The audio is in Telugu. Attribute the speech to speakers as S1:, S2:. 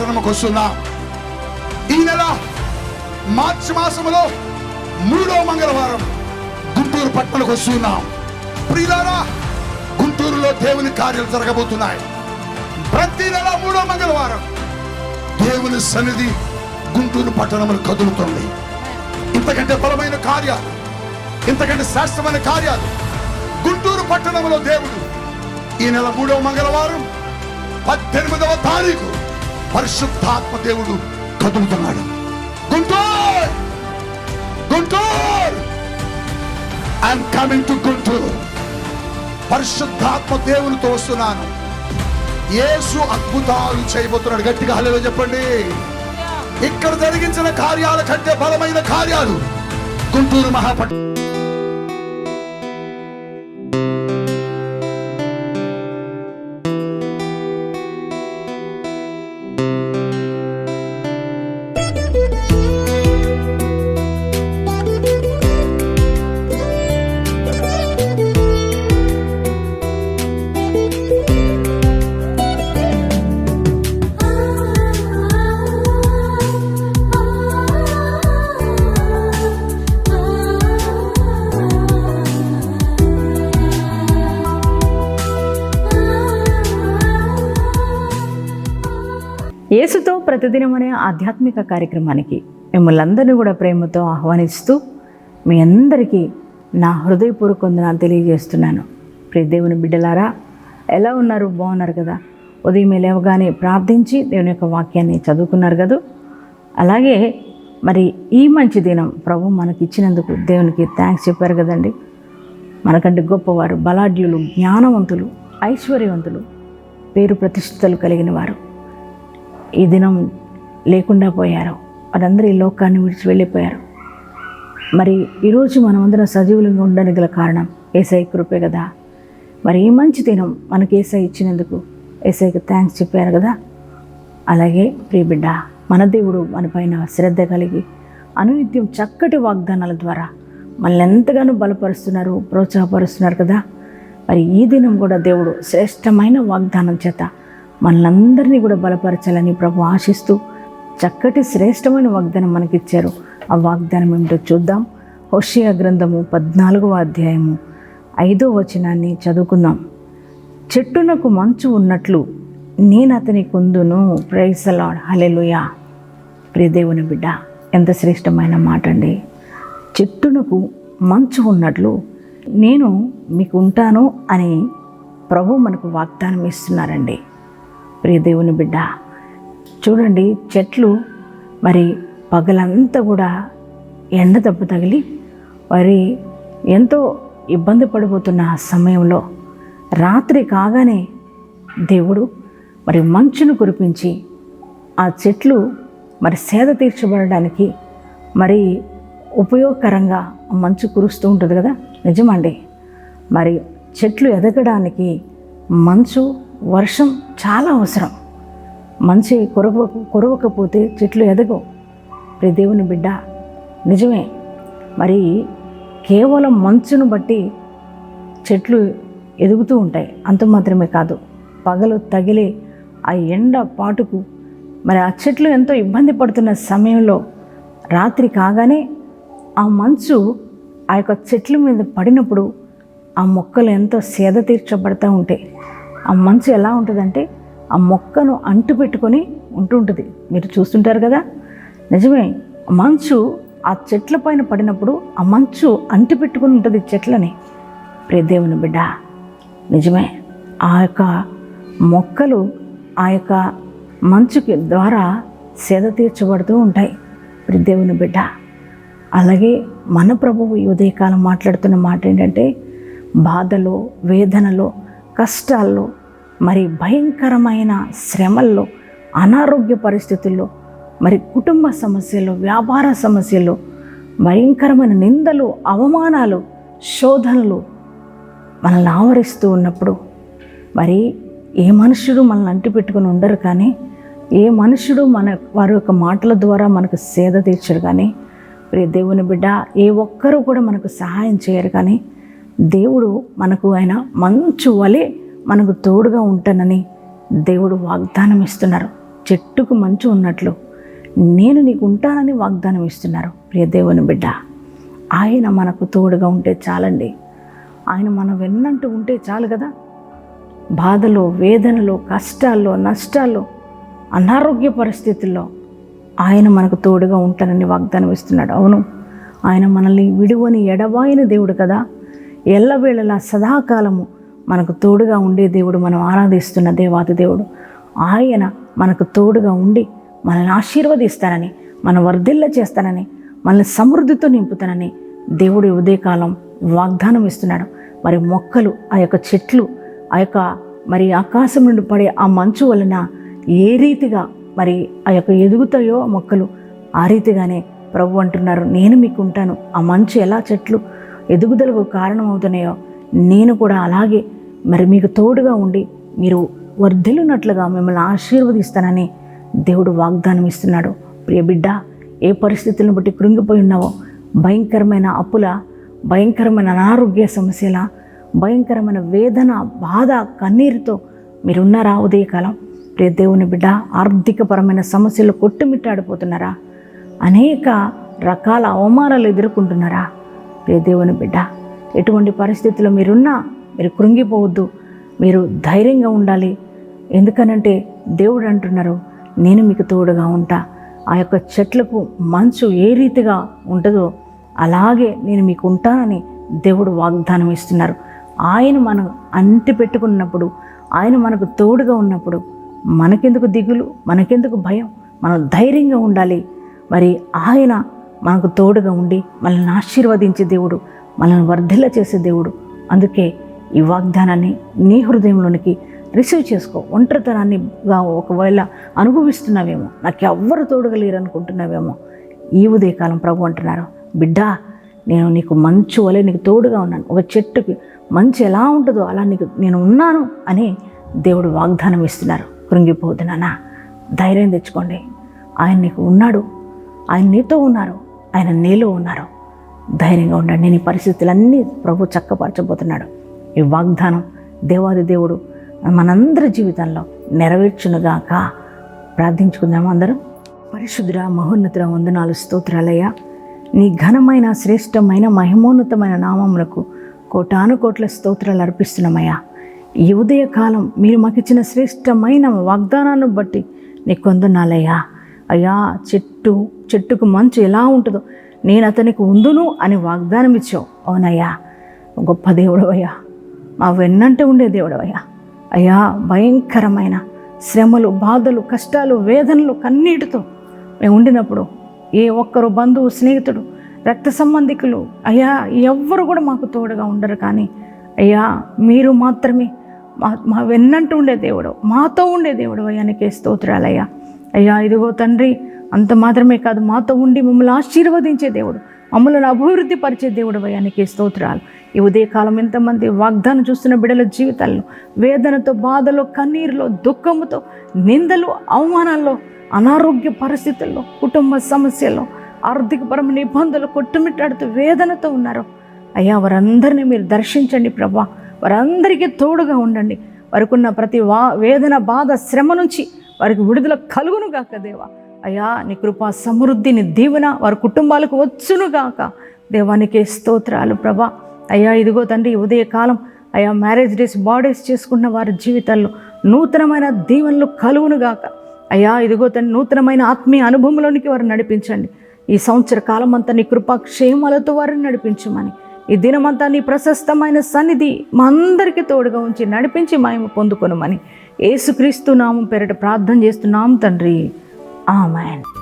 S1: పట్టణంకి వస్తున్నాం ఈ నెల మార్చి మాసములో మూడో మంగళవారం గుంటూరు పట్టణంకి వస్తున్నాం. ప్రియులారా గుంటూరులో దేవుని కార్యాలు జరగబోతున్నాయి. ప్రతి నెల మూడో మంగళవారం దేవుని సన్నిధి గుంటూరు పట్టణంలో కదులుతుంది. ఇంతకంటే బలమైన కార్యాలు ఇంతకంటే శ్రేష్టమైన కార్యాలు గుంటూరు పట్టణంలో దేవుడు ఈ నెల మూడవ మంగళవారం పద్దెనిమిదవ తారీఖు పరిశుద్ధాత్మ దేవుడు కదులుతున్నాడు. Guntur! Guntur! I'm coming to Guntur పరిశుద్ధాత్మ దేవునితో వస్తున్నాను. యేసు అద్భుతాలు చేయబోతున్నాడు. గట్టిగా హలో చెప్పండి. ఇక్కడ జరిగించిన కార్యాల కంటే బలమైన కార్యాలు గుంటూరు మహాపట్నం
S2: యేసుతో ప్రతిదినం అనే ఆధ్యాత్మిక కార్యక్రమానికి మిమ్మల్ని అందరినీ కూడా ప్రేమతో ఆహ్వానిస్తూ మీ అందరికీ నా హృదయపూర్వక వందనాలు తెలియజేస్తున్నాను. ప్రియ దేవుని బిడ్డలారా ఎలా ఉన్నారు? బాగున్నారు కదా? ఉదయం లేవగానే ప్రార్థించి దేవుని యొక్క వాక్యాన్ని చదువుకున్నారు కదా? అలాగే మరి ఈ మంచి దినం ప్రభు మనకి ఇచ్చినందుకు దేవునికి థ్యాంక్స్ చెప్పారు కదండి. మనకంటే గొప్పవారు బలాఢ్యులు జ్ఞానవంతులు ఐశ్వర్యవంతులు పేరు ప్రతిష్టలు కలిగిన వారు. ఈ దినం లేకుండా పోయారు. వారందరూ ఈ లోకాన్ని విడిచి వెళ్ళిపోయారు. మరి ఈరోజు మనమందరం సజీవులుగా ఉండడానికి గల కారణం ఏసఐ కృపే కదా. మరి ఈ మంచి దినం మనకి ఏసఐ ఇచ్చినందుకు ఏసఐకి థ్యాంక్స్ చెప్పారు కదా. అలాగే ప్రియబిడ్డ మన దేవుడు మనపైన శ్రద్ధ కలిగి అనునిత్యం చక్కటి వాగ్దానాల ద్వారా మనల్ని ఎంతగానో బలపరుస్తున్నారు ప్రోత్సాహపరుస్తున్నారు కదా. మరి ఈ దినం కూడా దేవుడు శ్రేష్టమైన వాగ్దానం చేత మనలందరినీ కూడా బలపరచాలని ప్రభు ఆశిస్తూ చక్కటి శ్రేష్టమైన వాగ్దానం మనకిచ్చారు. ఆ వాగ్దానం ఏమిటో చూద్దాం. హోషియా గ్రంథము పద్నాలుగవ అధ్యాయము ఐదో వచనాన్ని చదువుకుందాం. చెట్టునకు మంచు ఉన్నట్లు నేను అతని కొందును. ప్రైసలాడ్ హలెలుయా ప్రియదేవుని బిడ్డ ఎంత శ్రేష్టమైన మాట అండి. చెట్టునకు మంచు ఉన్నట్లు నేను మీకు ఉంటాను అని ప్రభు మనకు వాగ్దానం ఇస్తున్నారండి. ప్రియ దేవుని బిడ్డ చూడండి చెట్లు మరి పగలంతా కూడా ఎండ దెబ్బ తగిలి మరి ఎంతో ఇబ్బంది పడిపోతున్న ఆ సమయంలో రాత్రి కాగానే దేవుడు మరి మంచును కురిపించి ఆ చెట్లు మరి సేద తీర్చబడడానికి మరి ఉపయోగకరంగా మంచు కురుస్తూ ఉంటుంది కదా? నిజమండి. మరి చెట్లు ఎదగడానికి మంచు వర్షం చాలా అవసరం. మంచి కురవ కురవకపోతే చెట్లు ఎదగవు. ప్రతి దేవుని బిడ్డ నిజమే. మరి కేవలం మంచును బట్టి చెట్లు ఎదుగుతూ ఉంటాయి. అంత మాత్రమే కాదు. పగలు తగిలే ఆ ఎండ పాటుకు మరి ఆ చెట్లు ఎంతో ఇబ్బంది పడుతున్న సమయంలో రాత్రి కాగానే ఆ మంచు ఆ యొక్క చెట్ల మీద పడినప్పుడు ఆ మొక్కలు ఎంతో సేద తీర్చబడతా ఉంటాయి. ఆ మంచు ఎలా ఉంటుందంటే ఆ మొక్కను అంటు పెట్టుకొని ఉంటుంటుంది. మీరు చూస్తుంటారు కదా? నిజమే మంచు ఆ చెట్ల పైన పడినప్పుడు ఆ మంచు అంటి పెట్టుకుని ఉంటుంది చెట్లని. ప్రియ దేవుని బిడ్డ నిజమే ఆ యొక్క మొక్కలు ఆ యొక్క మంచుకి ద్వారా సేద తీర్చబడుతూ ఉంటాయి. ప్రియ దేవుని బిడ్డ అలాగే మన ప్రభువు ఈ ఉదయకాలం మాట్లాడుతున్న మాట ఏంటంటే బాధలో వేదనలో కష్టాల్లో మరి భయంకరమైన శ్రమల్లో అనారోగ్య పరిస్థితుల్లో మరి కుటుంబ సమస్యలు వ్యాపార సమస్యలు భయంకరమైన నిందలు అవమానాలు శోధనలు మనల్ని ఆవరిస్తూ ఉన్నప్పుడు మరి ఏ మనుషుడు మనల్ని అంటి పెట్టుకుని ఉండరు కానీ ఏ మనుషుడు మన వారి యొక్క మాటల ద్వారా మనకు సేద తీర్చరు కానీ ప్రియ దేవుని బిడ్డ ఏ ఒక్కరూ కూడా మనకు సహాయం చేయరు కానీ దేవుడు మనకు ఆయన మంచు వలె మనకు తోడుగా ఉంటానని దేవుడు వాగ్దానం ఇస్తున్నారు. చెట్టుకు మంచు ఉన్నట్లు నేను నీకు ఉంటానని వాగ్దానం ఇస్తున్నారు. ప్రియ దేవుని బిడ్డ ఆయన మనకు తోడుగా ఉంటే చాలండి. ఆయన మనం వెన్నంటూ ఉంటే చాలు కదా. బాధలో వేదనలో కష్టాల్లో నష్టాల్లో అనారోగ్య పరిస్థితుల్లో ఆయన మనకు తోడుగా ఉంటానని వాగ్దానం ఇస్తున్నాడు. అవును ఆయన మనల్ని విడువని ఎడవాయిన దేవుడు కదా. ఎల్లవేళలా సదాకాలము మనకు తోడుగా ఉండే దేవుడు మనం ఆరాధిస్తున్న దేవాది దేవుడు. ఆయన మనకు తోడుగా ఉండి మనల్ని ఆశీర్వదిస్తానని మన వర్ధిల్ల చేస్తానని మనల్ని సమృద్ధితో నింపుతానని దేవుడు ఉదయకాలం వాగ్దానం ఇస్తున్నాడు. మరి మొక్కలు ఆ యొక్క చెట్లు ఆ యొక్క మరి ఆకాశం నుండి పడే ఆ మంచు వలన ఏ రీతిగా మరి ఆ యొక్క ఎదుగుతాయో మొక్కలు ఆ రీతిగానే ప్రభు అంటున్నారు. నేను మీకు ఉంటాను. ఆ మంచు ఎలా చెట్లు ఎదుగుదలకు కారణమవుతున్నాయో నేను కూడా అలాగే మరి మీకు తోడుగా ఉండి మీరు వర్ధిల్లునట్లుగా మిమ్మల్ని ఆశీర్వదిస్తానని దేవుడు వాగ్దానం ఇస్తున్నాడు. ప్రియ బిడ్డ ఏ పరిస్థితులను బట్టి కృంగిపోయి ఉన్నావో? భయంకరమైన అప్పుల భయంకరమైన అనారోగ్య సమస్యల భయంకరమైన వేదన బాధ కన్నీరుతో మీరున్నారా ఉదయకాలం? ప్రియ దేవుని బిడ్డ ఆర్థికపరమైన సమస్యలు కొట్టుమిట్టాడిపోతున్నారా? అనేక రకాల అవమానాలు ఎదుర్కొంటున్నారా? ప్రియ దేవుని బిడ్డ ఎటువంటి పరిస్థితుల్లో మీరున్నా మీరు కృంగిపోవద్దు మీరు ధైర్యంగా ఉండాలి. ఎందుకనంటే దేవుడు అంటున్నారు నేను మీకు తోడుగా ఉంటా. ఆ యొక్క చెట్లకు మంచు ఏ రీతిగా ఉంటుందో అలాగే నేను మీకు ఉంటానని దేవుడు వాగ్దానం ఇస్తున్నారు. ఆయన మనం అంటి పెట్టుకున్నప్పుడు ఆయన మనకు తోడుగా ఉన్నప్పుడు మనకెందుకు దిగులు మనకెందుకు భయం? మనం ధైర్యంగా ఉండాలి. మరి ఆయన మనకు తోడుగా ఉండి మనల్ని ఆశీర్వదించే దేవుడు మనల్ని వర్ధిల్ల చేసే దేవుడు. అందుకే ఈ వాగ్దానాన్ని నీ హృదయంలోనికి రిసీవ్ చేసుకో. ఒంటరితనాన్నిగా ఒకవేళ అనుభవిస్తున్నావేమో నాకు ఎవ్వరు తోడుగా లేరు అనుకుంటున్నావేమో ఈ ఉదయకాలం ప్రభు అంటున్నారు బిడ్డా నేను నీకు మంచు వలె నీకు తోడుగా ఉన్నాను. ఒక చెట్టుకి మంచు ఎలా ఉంటుందో అలా నీకు నేను ఉన్నాను అని దేవుడు వాగ్దానం ఇస్తున్నారు. కృంగిపోతున్నానా ధైర్యం తెచ్చుకోండి. ఆయన నీకు ఉన్నాడు. ఆయన నీతో ఉన్నారు. ఆయన నీలో ఉన్నారు. ధైర్యంగా ఉండండి. నేను ఈ పరిస్థితులన్నీ ప్రభు చక్కపరచబోతున్నాడు. ఈ వాగ్దానం దేవాది దేవుడు మనందరి జీవితంలో నెరవేర్చునుగాక. ప్రార్థించుకుందాం అందరం? పరిశుద్ధుర మహోన్నతుల వందనాలు స్తోత్రాలయ్య. నీ ఘనమైన శ్రేష్టమైన మహిమోన్నతమైన నామములకు కోటాను కోట్ల స్తోత్రాలు అర్పిస్తున్నామయ్యా. ఈ ఉదయ కాలం మీరు మాకు ఇచ్చిన శ్రేష్టమైన వాగ్దానాన్ని బట్టి నీ కొందనాలయ్యా. అయ్యా చెట్టు చెట్టుకు మంచు ఎలా ఉంటుందో. నేను అతనికి ఉందును అని వాగ్దానం ఇచ్చావు. అవునయ్యా గొప్ప దేవుడవయ్యా. మా వెన్నంటే ఉండే దేవుడవయ్యా. అయ్యా భయంకరమైన శ్రమలు బాధలు కష్టాలు వేదనలు కన్నీటితో మేము ఉండినప్పుడు ఏ ఒక్కరు బంధువు స్నేహితుడు రక్త సంబంధికులు అయ్యా ఎవ్వరు కూడా మాకు తోడుగా ఉండరు కానీ అయ్యా మీరు మాత్రమే మా మా వెన్నంటూ ఉండే దేవుడు మాతో ఉండే దేవుడు అయ్యానికే స్తోత్రాలయ్యా. అయ్యా ఇదిగో తండ్రి అంత మాత్రమే కాదు మాతో ఉండి మమ్మల్ని ఆశీర్వదించే దేవుడు మమ్మల్ని అభివృద్ధి పరిచే దేవుడు అయ్యానికే స్తోత్రాలు. ఈ ఉదయకాలం ఎంతమంది వాగ్దానం చూస్తున్న బిడ్డల జీవితాల్లో వేదనతో బాధలో కన్నీరులో దుఃఖముతో నిందలు అవమానాల్లో అనారోగ్య పరిస్థితుల్లో కుటుంబ సమస్యల్లో ఆర్థికపరమైన ఇబ్బందులు కొట్టుమిట్టాడుతూ వేదనతో ఉన్నారు అయ్యా వారందరినీ మీరు దర్శించండి ప్రభా వారందరికీ తోడుగా ఉండండి. వారికి ఉన్న ప్రతి వా వేదన బాధ శ్రమ నుంచి వారికి విడుదల కలుగును గాక దేవా. అయ్యా నీ కృపా సమృద్ధిని దీవెన వారి కుటుంబాలకు వచ్చును గాక. దేవానికి స్తోత్రాలు ప్రభా. అయ్యా ఇదిగో తండ్రి ఉదయకాలం అయ్యా మ్యారేజ్ డేస్ బాడేస్ చేసుకున్న వారి జీవితాల్లో నూతనమైన దీవెనలు కలుగును గాక. అయ్యా ఇదిగో తండ్రి నూతనమైన ఆత్మీయ అనుభవంలోనికి వారు నడిపించండి. ఈ సంవత్సర కాలం అంతా నీ కృపాక్షేమాలతో వారిని నడిపించమని ఈ దినమంతా నీ ప్రశస్తమైన సన్నిధి మా అందరికీ తోడుగా ఉంచి నడిపించి మేము పొందుకొనమని ఏసుక్రీస్తు నామం పేరిట ప్రార్థన చేస్తున్నాం తండ్రి. ఆమెన్.